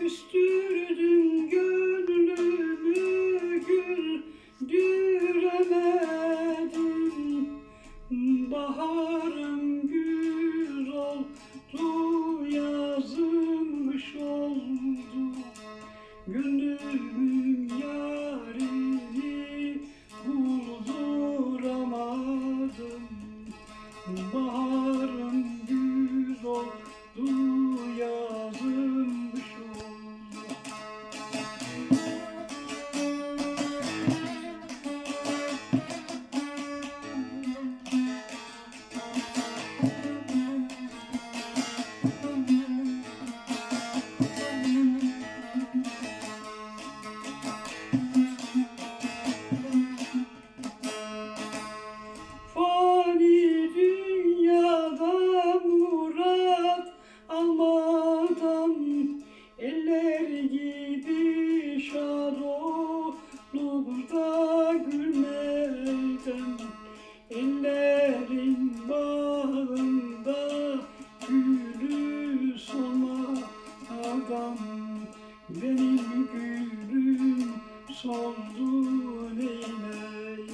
küstü sevdam Benim gülüm soldu Leyla'yı